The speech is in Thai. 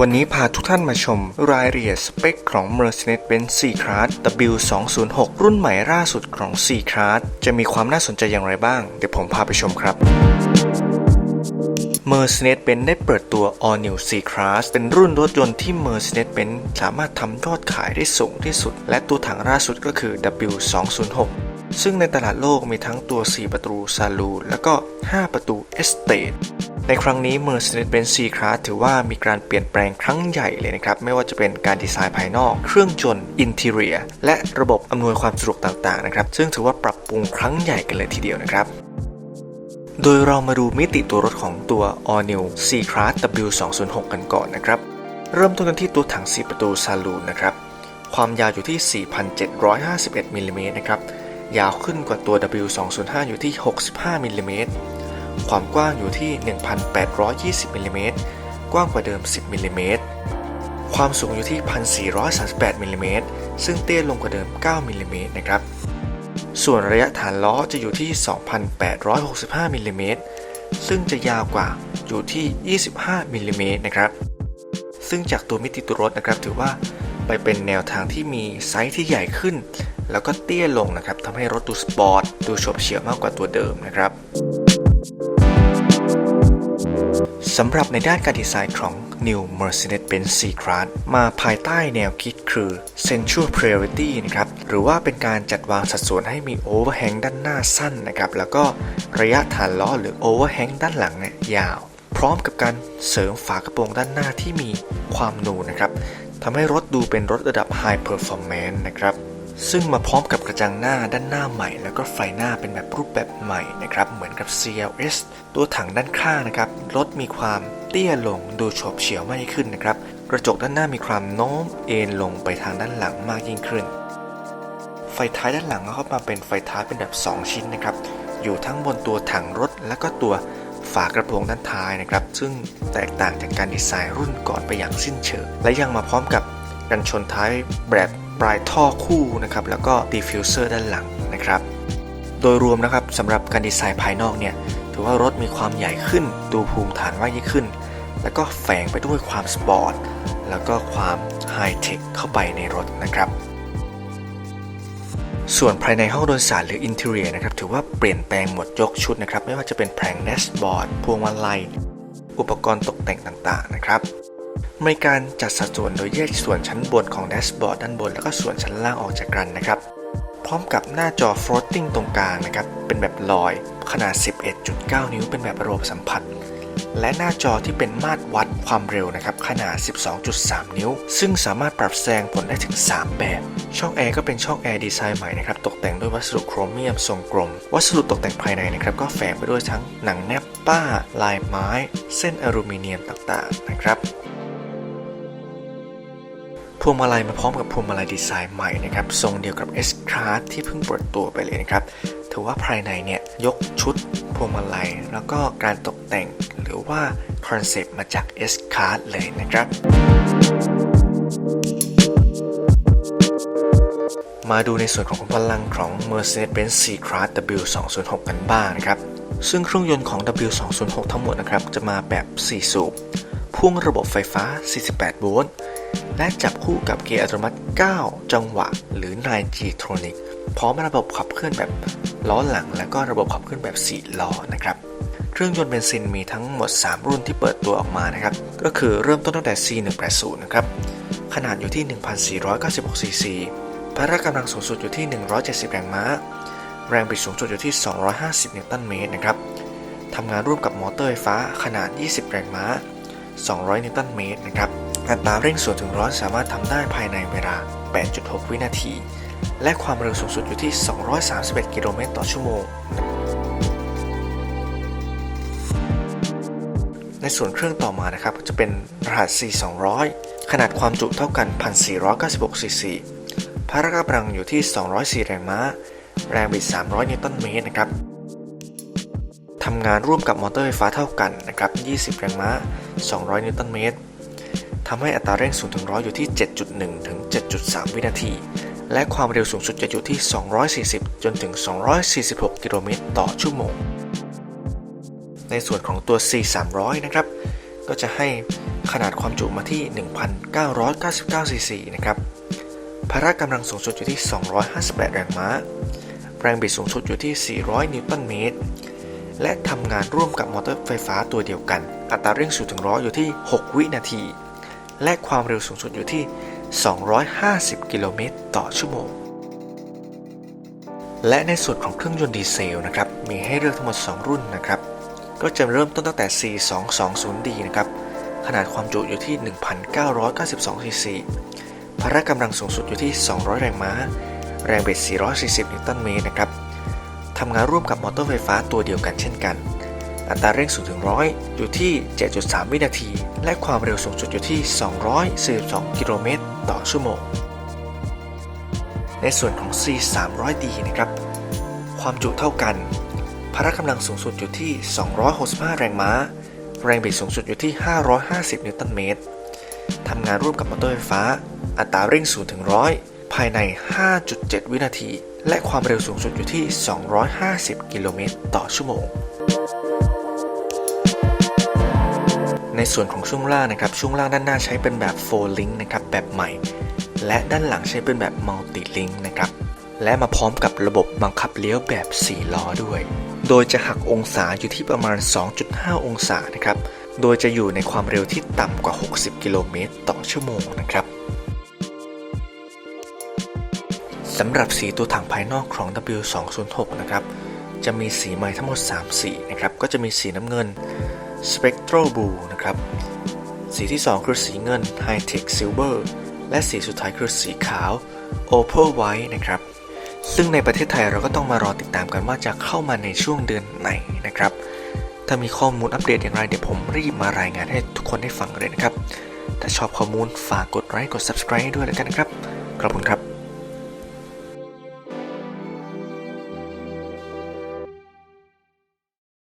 วันนี้พาทุกท่านมาชม รายละเอียดสเปคของ Mercedes-Benz C-Class W206 รุ่นใหม่ล่าสุดของ C-Class จะมีความน่าสนใจอย่างไรบ้าง เดี๋ยวผมพาไปชมครับ Mercedes-Benz ได้เปิดตัว All New C-Class เป็นรุ่นรถยนต์ที่ Mercedes-Benz สามารถทำยอดขายได้สูงที่สุด และตัวถังล่าสุดก็คือ W206 ซึ่งในตลาดโลกมีทั้งตัว 4 ประตู Saloon แล้วก็ 5 ประตู Estate ในครั้งนี้ Mercedes-Benz C-Class ถือว่ามีการเปลี่ยนแปลงครั้งใหญ่เลยนะครับ ไม่ว่าจะเป็นการดีไซน์ภายนอก เครื่องยนต์ Interior และระบบอำนวยความสะดวกต่างๆนะครับ ซึ่งถือว่าปรับปรุงครั้งใหญ่กันเลยทีเดียวนะครับโดยเรามาดูมิติตัวรถของตัว All New C-Class W206 กันก่อนนะครับ เริ่มต้นกันที่ตัวถัง 4 ประตู Saloon นะครับ ความยาวอยู่ที่ 4,751มิลลิเมตรนะครับ ยาวขึ้นกว่าตัว W205 อยู่ที่ 65มิลลิเมตร ความกว้างอยู่ที่ 1,820มิลลิเมตรกว้างกว่าเดิม 10มิลลิเมตรความสูงอยู่ที่ 1,438มิลลิเมตรซึ่งเตี้ยลงกว่าเดิม 9มิลลิเมตรนะครับ ส่วนระยะฐานล้อจะอยู่ที่ 2,865มิลลิเมตรซึ่งจะยาวกว่าอยู่ที่ 25มิลลิเมตรนะครับ ซึ่งจากตัวมิติตัวรถนะครับ ถือว่าไปเป็นแนวทางที่มีไซส์ที่ใหญ่ขึ้น แล้วก็เตี้ยลงนะครับทำให้รถดูสปอร์ตดูโฉบเฉี่ยวมากกว่าตัวเดิมนะครับ สำหรับในด้านการดีไซน์ของ New Mercedes-Benz C-Class มาภายใต้แนวคิดคือ Central Priority นะครับ หรือว่าเป็นการจัดวางสัดส่วนให้มี Overhang ด้านหน้าสั้นนะครับ แล้วก็ระยะฐานล้อหรือ Overhang ด้านหลังเนี่ยยาว พร้อมกับการเสริมฝากระโปรงด้านหน้าที่มีความนูนนะครับทำให้รถดูเป็นรถระดับ High Performance นะครับ ซึ่งมาพร้อมกับกระจังหน้าด้านหน้าใหม่ แล้วก็ไฟหน้าเป็นแบบรูปแบบใหม่นะครับ เหมือนกับ CLS ตัวถังด้านข้างนะครับรถมีความเตี้ยลงดูโฉบเฉี่ยวมากยิ่งขึ้นนะครับ กระจกด้านหน้ามีความโน้มเอ็นลงไปทางด้านหลังมากยิ่งขึ้น ไฟท้ายด้านหลังก็มาเป็นไฟท้ายเป็นแบบ 2 ชิ้นนะครับ อยู่ทั้งบนตัวถังรถ และก็ตัวฝากระโปรงด้านท้ายนะครับ ซึ่งแตกต่างจากการดีไซน์รุ่นก่อนไปอย่างสิ้นเชิง และยังมาพร้อมกับกันชนท้ายแบบ ปลายท่อคู่นะครับแล้วก็ดีฟิวเซอร์ด้านหลังนะครับ โดยรวมนะครับสำหรับการดีไซน์ภายนอกเนี่ยถือว่ารถมีความใหญ่ขึ้น ดูภูมิฐานมากยิ่งขึ้น แล้วก็แฝงไปด้วยความสปอร์ตแล้วก็ความไฮเทคเข้าไปในรถนะครับส่วนภายในห้องโดยสารหรืออินเท i รียนะครับถือว่าเปลี่ยนแปลงหมดยกชุดนะครับ ไม่ว่าจะเป็นแผงแดชบอร์ดพวงมาลัย อุปกรณ์ตกแต่งต่างๆนะครับ มีการจัดสัดส่วนโดยแยกส่วนชั้นบนของแดชบอร์ดด้านบน แล้วก็ส่วนชั้นล่างออกจากกันนะครับ พร้อมกับหน้าจอ floating ตรงกลางนะครับ เป็นแบบลอย ขนาด 11.9 นิ้ว เป็นแบบระบบสัมผัส และหน้าจอที่เป็นมาตรวัดความเร็วนะครับ ขนาด 12.3 นิ้ว ซึ่งสามารถปรับแสงผลได้ถึง 3 แบบ ช่องแอร์ก็เป็นช่องแอร์ดีไซน์ใหม่นะครับ ตกแต่งด้วยวัสดุโครเมียมทรงกลม วัสดุตกแต่งภายในนะครับ ก็แฝงไปด้วยทั้งหนังแนบป้า ลายไม้ เส้นอลูมิเนียมต่างๆ นะครับ พวงมาลัยมาพร้อมกับพวงมาลัยดีไซน์ใหม่นะครับทรงเดียวกับ S Class ที่เพิ่งเปิดตัวไปเลยนะครับถือว่าภายในเนี่ยยกชุดพวงมาลัย แล้วก็การตกแต่งหรือว่าคอนเซปต์มาจาก S Class เลยนะครับมาดูในส่วนของพลังของ Mercedes-Benz C-Class W206 กันบ้างนะครับ ซึ่งเครื่องยนต์ของ W206 ทั้งหมดนะครับ จะมาแบบ 4 สูบ พ่วงระบบไฟฟ้า 48 โวลต์ และจับคู่กับเกียร์อัตโนมัติ 9 จังหวะ หรือ 9G Tronic พร้อมระบบขับเคลื่อนแบบล้อหลัง และก็ระบบขับเคลื่อนแบบ 4 ล้อนะครับเครื่องยนต์เบนซินมีทั้งหมด 3 รุ่นที่เปิดตัวออกมานะครับ ก็คือเริ่มต้นตั้งแต่ C180 นะครับ ขนาดอยู่ที่ 1,496ซีซีพละกำลังสูงสุดอยู่ที่ 170 แรงม้า แรงบิดสูงสุดอยู่ที่ 250 นิวตันเมตรนะครับทำงานร่วมกับมอเตอร์ไฟฟ้าขนาด 20 แรงม้า 200 นิวตันเมตรนะครับ อัตราเร่ง0ถึงร้อยสามารถทำได้ภายในเวลา 8.6 วินาที และความเร็วสูงสุดอยู่ที่ 231 กิโลเมตรต่อชั่วโมง ในส่วนเครื่องต่อมานะครับ จะเป็นรหัส C200 ขนาดความจุเท่ากัน 1,496 ซีซีพละกำลังอยู่ที่ 204 แรงม้า แรงบิด 300 นิวตันเมตรนะครับำงานร่วมกับมอเตอร์ไฟฟ้าเท่ากันนะครับ 20 แรงม้า 200 นิวตันเมตรทำให้อัตราเร่ง0ถึง100อยู่ที่ 7.1 ถึง 7.3 วินาที และความเร็วสูงสุดจะอยู่ที่ 240 จนถึง 246 กิโลเมตรต่อชั่วโมง ในส่วนของตัว C300 นะครับ ก็จะให้ขนาดความจุมาที่ 1,999 ซีซีนะครับ พละกำลังสูงสุดอยู่ที่ 258 แรงม้า แรงบิดสูงสุดอยู่ที่ 400 นิวตันเมตร และทำงานร่วมกับมอเตอร์ไฟฟ้าตัวเดียวกัน อัตราเร่ง0ถึง100อยู่ที่ 6 วินาที และความเร็วสูงสุดอยู่ที่ 250 กิโลเมตรต่อชั่วโมง และในส่วนของเครื่องยนต์ดีเซลนะครับ มีให้เลือกทั้งหมด 2 รุ่นนะครับ ก็จะเริ่มต้นตั้งแต่ 4220D นะครับ ขนาดความจุอยู่ที่ 1,992ซีซีพละกำลังสูงสุดอยู่ที่ 200 แรงม้า แรงเบส440 นิวตันเมตรนะครับ ทำงานร่วมกับมอเตอร์ไฟฟ้าตัวเดียวกันเช่นกัน อัตราเร่ง0ถึง100อยู่ที่ 7.3 วินาที และความเร็วสูงสุดอยู่ที่ 242 กิโลเมตรต่อชั่วโมง ในส่วนของ C 300D นะครับ ความจุเท่ากัน พละกำลังสูงสุดอยู่ที่ 265 แรงม้า แรงบิดสูงสุดอยู่ที่ 550 นิวตันเมตร ทำงานร่วมกับมอเตอร์ไฟฟ้า อัตราเร่ง0ถึง100ภายใน 5.7 วินาที และความเร็วสูงสุดอยู่ที่ 250 กิโลเมตรต่อชั่วโมง ในส่วนของช่วงล่างนะครับ ช่วงล่างด้านหน้าใช้เป็นแบบ 4 link นะครับ แบบใหม่ และด้านหลังใช้เป็นแบบ multi link นะครับ และมาพร้อมกับระบบบังคับเลี้ยวแบบ 4 ล้อด้วย โดยจะหักองศาอยู่ที่ประมาณ 2.5 องศานะครับ โดยจะอยู่ในความเร็วที่ต่ำกว่า 60 กิโลเมตรต่อชั่วโมงนะครับ สำหรับสีตัวถังภายนอกของ W206 นะครับ จะมีสีใหม่ทั้งหมด 3 สีนะครับ ก็จะมีสีน้ำเงิน Spectral Blue นะครับ สีที่ 2 คือสีเงิน High Tech Silver และสีสุดท้ายคือสีขาว Opal White นะครับ ซึ่งในประเทศไทยเราก็ต้องมารอติดตามกันว่าจะเข้ามาในช่วงเดือนไหนนะครับ ถ้ามีข้อมูลอัปเดตอย่างไรเดี๋ยวผมรีบมารายงานให้ทุกคนได้ฟังเลยนะครับ ถ้าชอบข้อมูลฝากกดไลค์กด subscribe ด้วยแล้วกันนะครับ ขอบคุณครับ